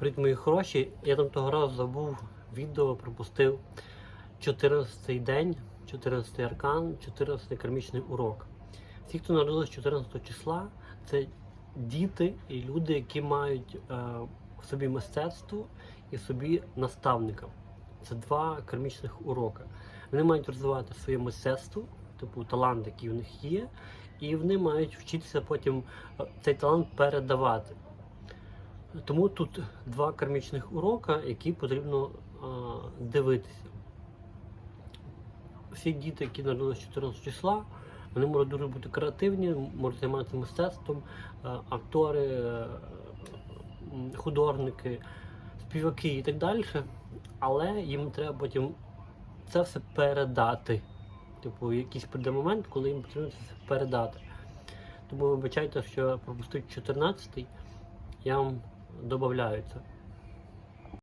Привіт, мої хороші. Я там того разу забув відео, пропустив 14-й день, 14-й аркан, 14-й кармічний урок. Ті, хто народилися 14 числа, це діти і люди, які мають е, в собі мистецтво і в собі наставника. Це два кармічних уроки. Вони мають розвивати своє мистецтво, типу талант, який в них є, і вони мають вчитися потім е, цей талант передавати. Тому тут два кармічних урока, які потрібно а, дивитися. Всі діти, які народилися 14 числа, вони можуть дуже бути креативні, можуть займатися мистецтвом, актори, е, художники, співаки і так далі. Але їм треба потім це все передати. Типу, якийсь прийде момент, коли їм потрібно це все передати. Тому вибачайте, що я пропустив 14-й, я вам додаю це.